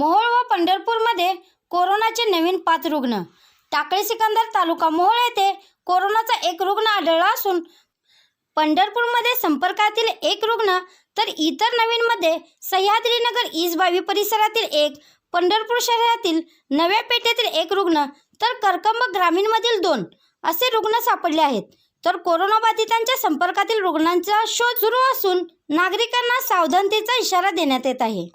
मोहोळ व पंढरपूरमध्ये कोरोनाचे नवीन पाच रुग्ण. टाकळी सिकंदर तालुका मोहोळ येथे कोरोनाचा एक रुग्ण आढळला असून पंढरपूरमध्ये संपर्कातील एक रुग्ण तर इतर नवीनमध्ये सह्याद्रीनगर ईजबावी परिसरातील एक पंढरपूर शहरातील नव्या पेठेतील एक रुग्ण तर कर्कंब ग्रामीणमधील दोन असे रुग्ण सापडले आहेत. तर कोरोनाबाधितांच्या संपर्कातील रुग्णांचा शोध सुरू असून नागरिकांना सावधानतेचा इशारा देण्यात येत आहे.